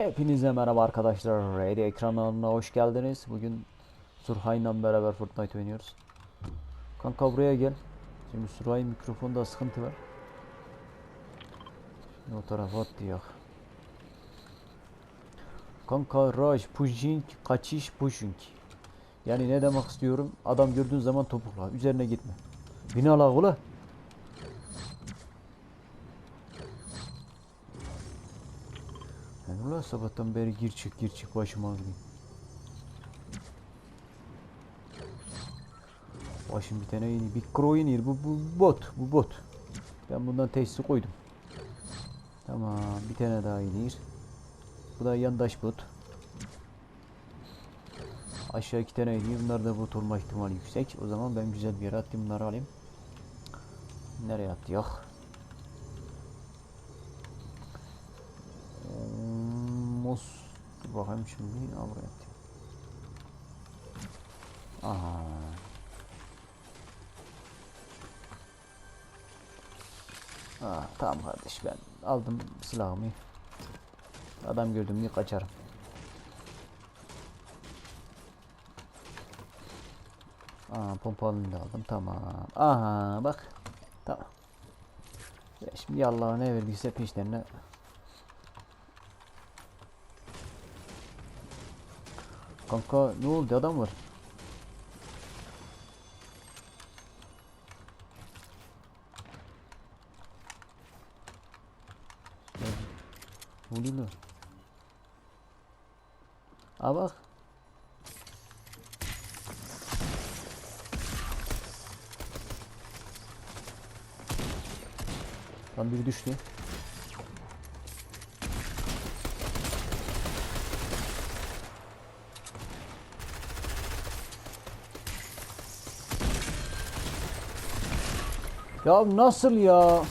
Hepinize merhaba arkadaşlar. Radio ekranlarına hoş geldiniz. Bugün Surhay'la beraber Fortnite oynuyoruz. Kanka buraya gel. Şimdi Surhay mikrofonda sıkıntı var. Şimdi o tarafa at diyor. Kanka Raj, pushing, kaçış, pushing. Yani ne demek istiyorum? Adam gördüğün zaman topukla. Üzerine gitme. Bina la ula. Yani ulan sabahtan beri gir çık gir çık başım ağrıyor. Başım bir tane yeni bir crow iniyor. Bu, bu bot. Bu bot. Ben bundan teşhisi koydum. Tamam. Bir tane daha iniyor. Bu da yandaş bot. Aşağı iki tane iniyor. Bunlar da bot olma ihtimali yüksek. O zaman ben güzel bir yere attım. Bunları alayım. Nereye attı? Dur bakayım şimdi. Ha buraya. Aha. Ah, tamam kardeş ben aldım silahımı. Adam gördüm mü kaçarım. Aa pompalını aldım tamam. Aha bak. Tamam. Ve şimdi Allah ne verdiyse peşlerine Kanka ne oldu adam var. Lan? Aa bak. Lan biri düştü. Ya nasıl ya?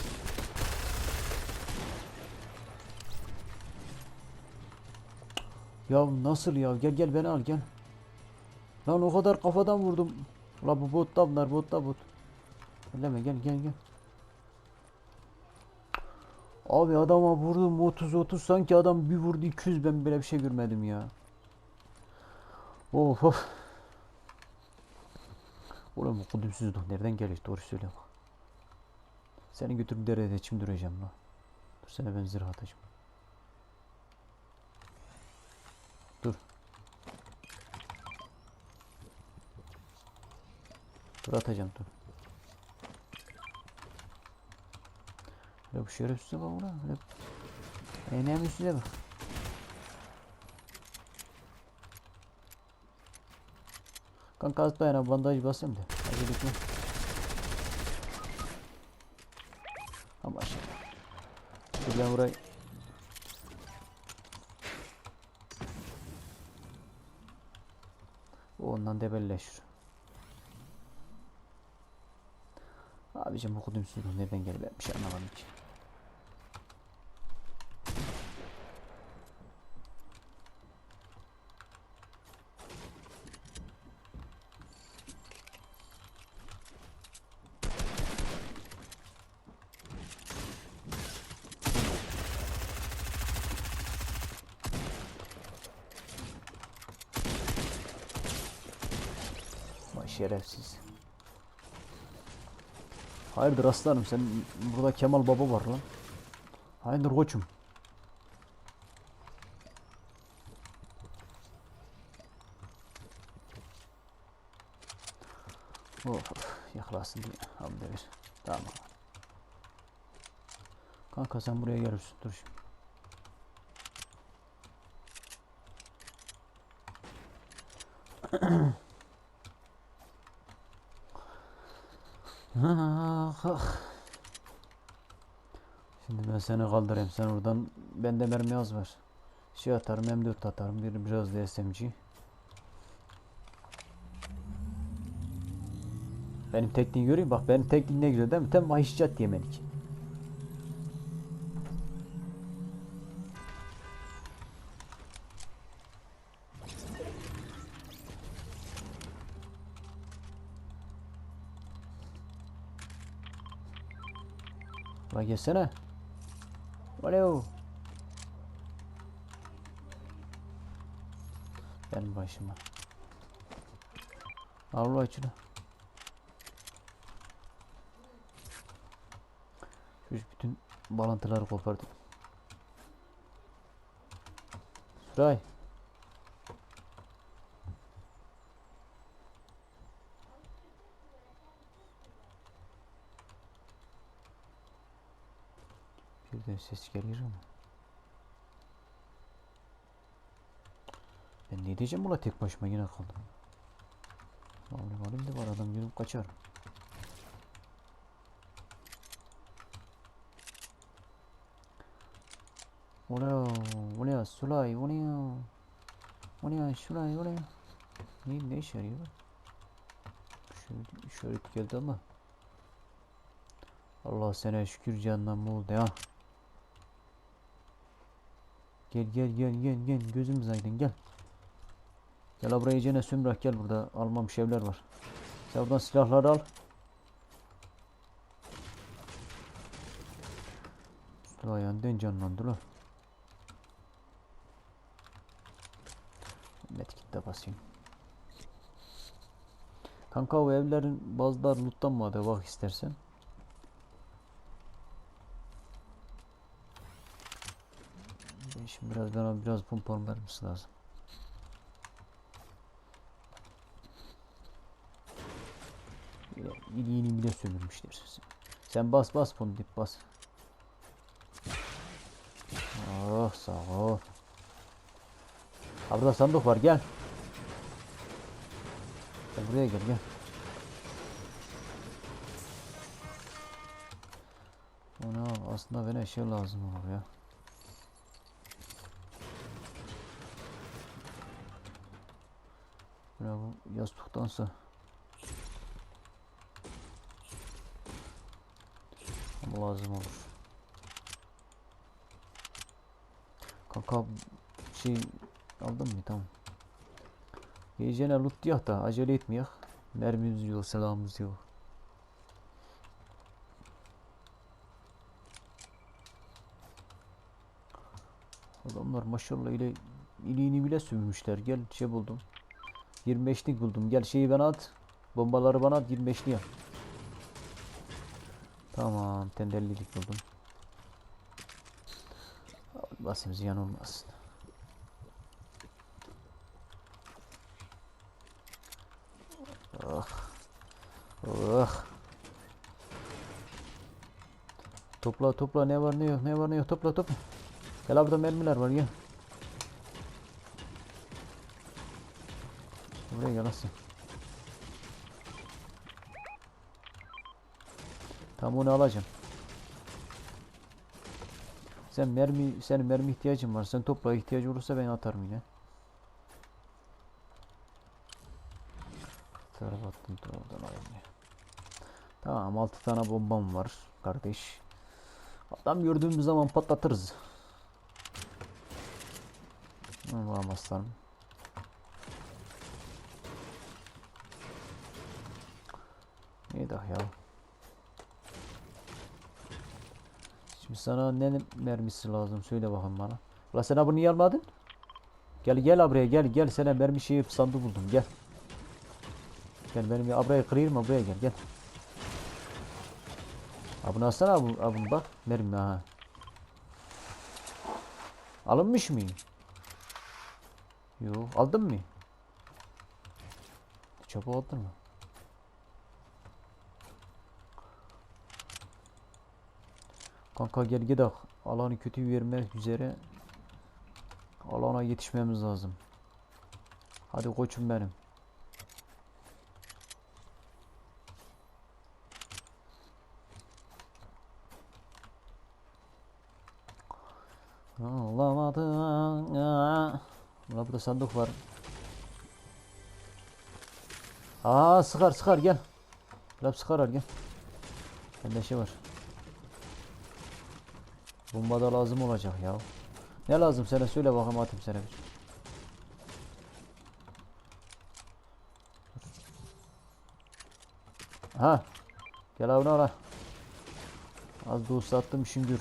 Ya nasıl ya? Gel gel beni al gel. Lan o kadar kafadan vurdum. La bu bot da bunlar bot da bot. Elleme gel gel gel. Abi adama vurdum 30 30 sanki adam bir vurdu 200 ben böyle bir şey görmedim ya. Of of. Oğlum kudümsüzlük nereden geliyor doğru bak. Seni götürüp derede içim duracağım la. Dur sana ben zırh atacağım. Dur. Dur atacağım dur. Ya bu şerefsize bak ulan. Eneğim üstüne bak. Kanka az dayan abi bandaj basayım da. Hadi lütfen. Ama aşağı. Dur ben burayı. Ondan debelleşir. Abicim okudum sürü nereden geldi ben bir şey anlamadım ki. Vay şerefsiz. Hayırdır aslanım sen burada Kemal Baba var lan. Hayırdır koçum. Of of yaklasın diye. Al devir. Tamam. Kanka sen buraya gelirsin dur şimdi. Ah, Şimdi ben seni kaldırayım. Sen oradan bende mermi az var. Şey atarım M4 atarım. Bir biraz da SMG. Benim tekniği göreyim. Bak benim tekniğim ne güzel değil mi? Tam mahişcat yemelik. La gelsene. Alo. Benim başıma. Allah şunu. Şu bütün bağlantıları kopardım. Süray. Birden ses geliyor ama. Ben ne diyeceğim buna tek başıma yine kaldım. Malum malum da var adam yürüp kaçar. O ne o? O ne o? Sulay o ne o? O ne o? Sulay o ne? Ne, işe yarıyor? Şöyle işaret geldi ama. Allah sana şükür candan oldu ya. Gel gel gel gel gel gözümüz aydın gel. Gel buraya iyicene sömürek gel burada almamış evler var. Sen buradan silahları al. Silah yandan canlandı lan. Medkit basayım. Kanka o evlerin bazıları lootlanmadı bak istersen. Şimdi biraz bana biraz pompon vermesi lazım. Bile- İliğini bile sömürmüşler. Sen bas bas pondip bas. Oh sağ ol. Ha burada sandık var gel. Gel buraya gel gel. Ona aslında bana şey lazım olur ya. Böyle bu yastıktansa ama lazım olur. Kanka şey aldın mı tamam. Gecene loot yok da acele etmeyek. Mermimiz yok, silahımız yok. Adamlar maşallah ile iliğini bile sürmüşler. Gel şey buldum. 25'lik buldum. Gel şeyi bana at. Bombaları bana at 25'li yap. Tamam, tenderlilik buldum. Basımız yan olmasın. Oh. Oh. Topla topla ne var ne yok ne var ne yok topla topla. Gel burada mermiler var gel. Buraya gel aslan. Tam onu alacağım. Sen mermi, senin mermi ihtiyacın var. Sen topla ihtiyacı olursa ben atarım yine. Taraf attım da oradan alayım. Tamam 6 tane bombam var kardeş. Adam gördüğümüz zaman patlatırız. Allah'ım aslanım. İyi dah ya. Şimdi sana ne mermisi lazım söyle bakalım bana. La sen bunu niye almadın? Gel gel buraya gel gel sana mermi şeyi sandığı buldum gel. Gel benim ya buraya kırayım mı buraya gel gel. Abunu alsana abun, abun bak mermi ha. Alınmış mı? Yok aldın mı? Çabuk aldın mı? Kanka gel gidelim. Alanı kötü vermek üzere. Alana yetişmemiz lazım. Hadi koçum benim. Ağlamadım. Aa. Burada sandık var. Aa sıkar sıkar gel. Lap sıkar gel. Bende şey var. Bomba da lazım olacak ya. Ne lazım sana söyle bakalım atayım sana bir. Ha. Gel abi ala. Az da uzattım şüngür.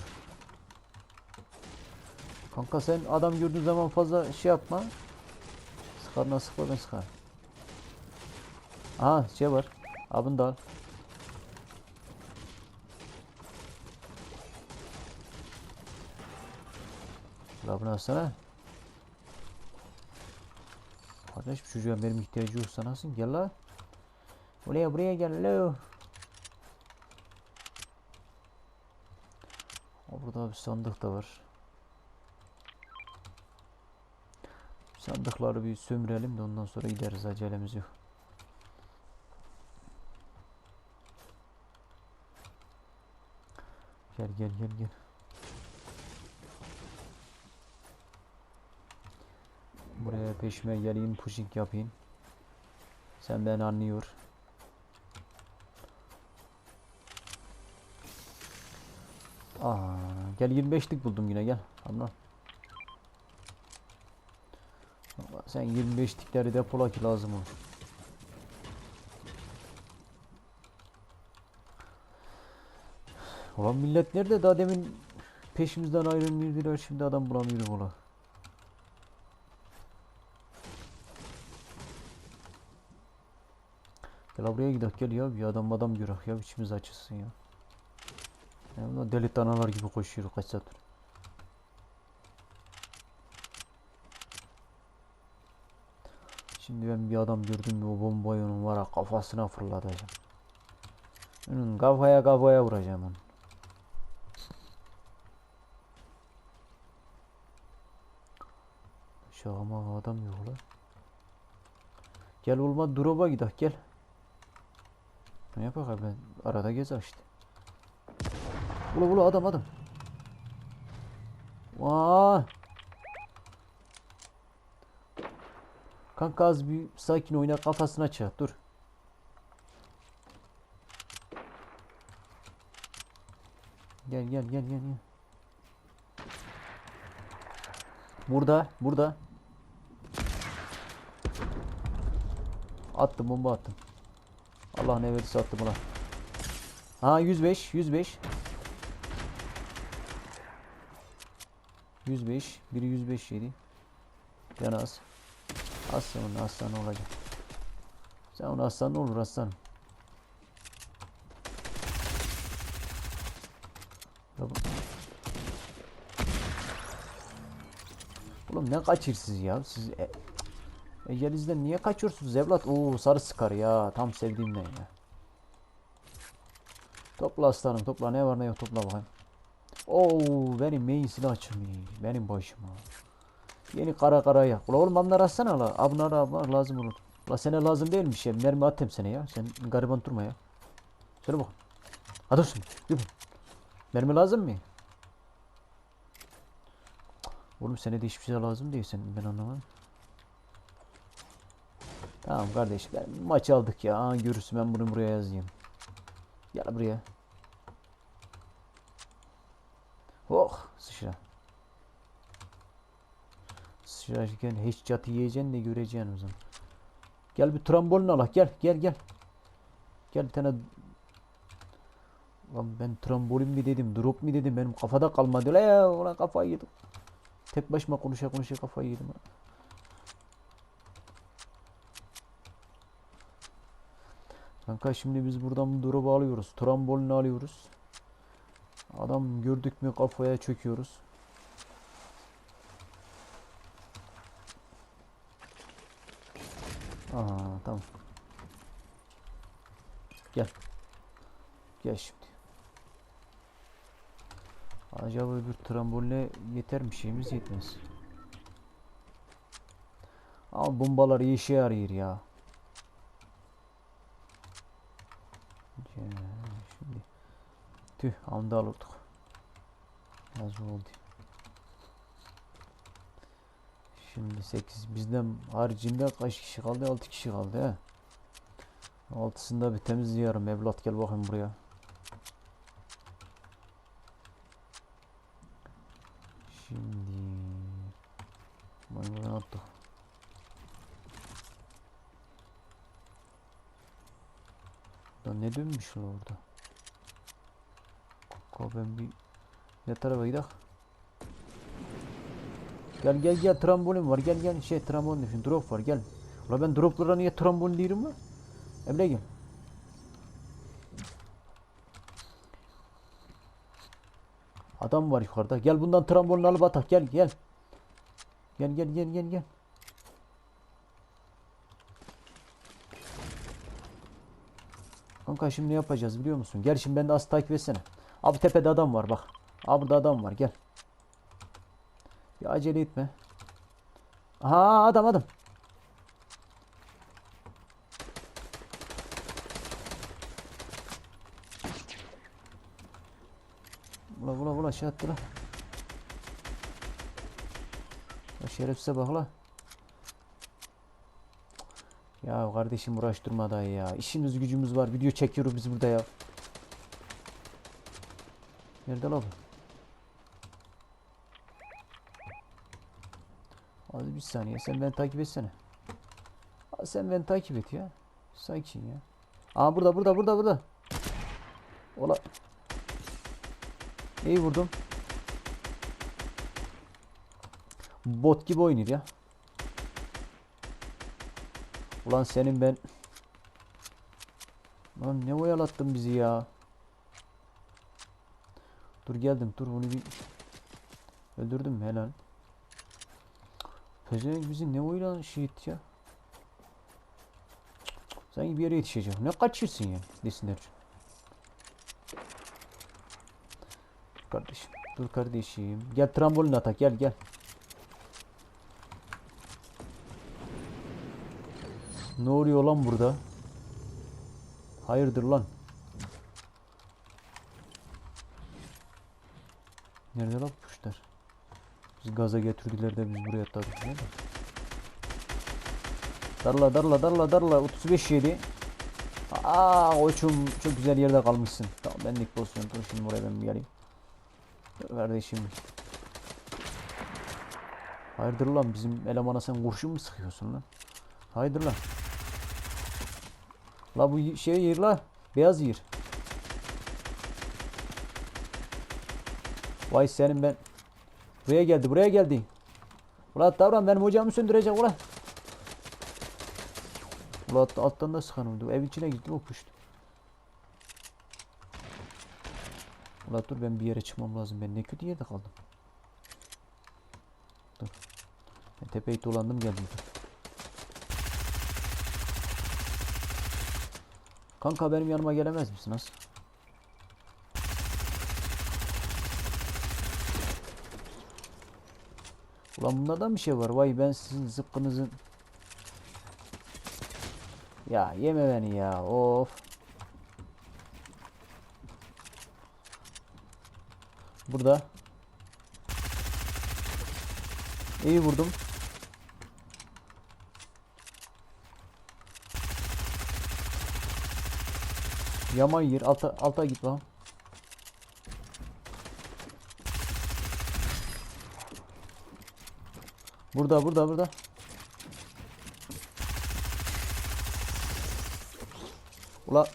Kanka sen adam gördüğün zaman fazla şey yapma. Karnına sıkma ben sıkar. Aha şey var. Abını da al. Bunu alsana. Kardeş bu çocuğa benim ihtiyacı yoksa nasıl? Gel la. Buraya buraya gel la. Burada bir sandık da var. Sandıkları bir sömürelim de ondan sonra gideriz acelemiz yok. Gel gel gel gel. Buraya peşime geleyim pushing yapayım. Sen beni anlıyor. Aa, gel 25'lik buldum yine gel. Ama Sen 25'likleri depola ki lazım olur. Ulan millet nerede daha demin peşimizden ayrılmıyordular şimdi adam bulamıyorum ulan. Gel buraya gidelim gel ya bir adam adam görek ya içimiz açılsın ya. Ya ulan deli danalar gibi koşuyoruz kaç saattir. Şimdi ben bir adam gördüm o bombayı onun var ya kafasına fırlatacağım. Onun kafaya kafaya vuracağım onu. Şahama adam yok lan. Gel olma drop'a gidelim gel. Ne yapak abi arada gezer işte. Ula ula adam adam. Vaa. Kanka az bir sakin oyna kafasına çat dur. Gel gel gel gel gel. Burada burada. Attım bomba attım. Allah ne verirse attım ulan. Ha 105 105. 105 biri 105 yedi. Can az. Aslan onun aslan olacak. Sen onu aslan olur aslan. Oğlum ne kaçırsınız ya siz e, Egelinizden niye kaçıyorsunuz evlat? Oo sarı sıkar ya tam sevdiğimden ya. Topla aslanım topla ne var ne yok topla bakayım. Oo benim main silah açılmış benim başıma. Yeni kara kara yak. Ula oğlum bunları atsana la. Bunlar abi lazım olur. La sana lazım değilmiş ya. Mermi atayım sana ya. Sen gariban durma ya. Söyle bak. Hadi olsun. Yürü. Mermi lazım mı? Oğlum sana da hiçbir şey lazım değil sen. Ben anlamadım. Tamam kardeş ben maç aldık ya. Aa, görürsün ben bunu buraya yazayım. Gel buraya. Oh sıçra. Sıçrarken hiç çatı yiyeceksin de göreceksin o zaman. Gel bir trambolin al gel gel gel. Gel bir tane Lan ben trambolin mi dedim drop mi dedim benim kafada kalmadı la ulan kafayı yedim. Tek başıma konuşa konuşa kafayı yedim. Kanka şimdi biz buradan bu drop'u alıyoruz. Trambolini alıyoruz. Adam gördük mü kafaya çöküyoruz. Aha tamam. Gel. Gel şimdi. Acaba bir tramboline yeter mi şeyimiz yetmez. Ama bombalar işe yarıyor ya. Ya, Şimdi tüh anda alırdık. Az oldu. Şimdi 8 bizden haricinde kaç kişi kaldı? 6 kişi kaldı he. Altısında bir temizliyorum. Evlat gel bakayım buraya. Şimdi bunu attık. Lan ne dönmüş orada? Ben bir ne tarafa gidelim? Gel gel gel trambolin var. Gel gel şey trambolin düşün. Drop var gel. Ula ben droplara niye trambolin diyorum lan? Emre gel. Adam var yukarıda. Gel bundan trambolin alıp atak. Gel gel. Gel gel gel gel gel. Kanka şimdi ne yapacağız biliyor musun? Gel şimdi ben de az takip etsene. Abi tepede adam var bak. Abi burada adam var gel. Bir acele etme. Aha adam adam. Ula ula ula şey attı la. Ya bak la. Ya kardeşim uğraştırma dayı ya. İşimiz gücümüz var. Video çekiyoruz biz burada ya. Nerede la bu? Az bir saniye sen beni takip etsene. Aa, sen beni takip et ya. Sakin ya. Aa burada burada burada burada. Ola. İyi vurdum. Bot gibi oynuyor ya. Ulan senin ben. Lan ne oyalattın bizi ya. Dur geldim dur bunu bir öldürdüm helal. Pezevenk bizi ne oyla şehit ya. Sanki bir yere yetişeceğim. Ne kaçıyorsun ya desinler. Kardeşim. Dur kardeşim. Gel trambolin atak gel gel. Ne oluyor lan burada? Hayırdır lan? Nerede lan kuşlar? Biz gaza getirdiler de biz buraya atladık. değil mi? Darla darla darla darla 35 yedi. Aa koçum çok güzel yerde kalmışsın. Tamam benlik pozisyon. Dur şimdi buraya ben bir geleyim. Kardeşim. Hayırdır lan bizim elemana sen kurşun mu sıkıyorsun lan? Hayırdır lan? La bu şey yer la. Beyaz yer. Vay senin ben. Buraya geldi buraya geldi. Ulan davran benim hocamı söndürecek ulan. Ulan alt- alttan da sıkan oldu. Ev içine gitti o puştu. Ulan dur ben bir yere çıkmam lazım. Ben ne kötü yerde kaldım. Dur. Ben tepeyi dolandım geldim. Dur. Kanka benim yanıma gelemez misin nasıl? Ulan bunda da bir şey var. Vay ben sizin zıkkınızın. Ya yeme beni ya. Of. Burada. İyi vurdum. Yaman yer. Alta, alta git bakalım. Burada burada burada. Ula.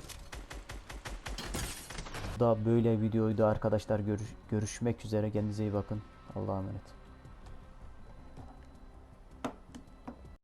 Da böyle videoydu arkadaşlar. Görüş, görüşmek üzere. Kendinize iyi bakın. Allah'a emanet.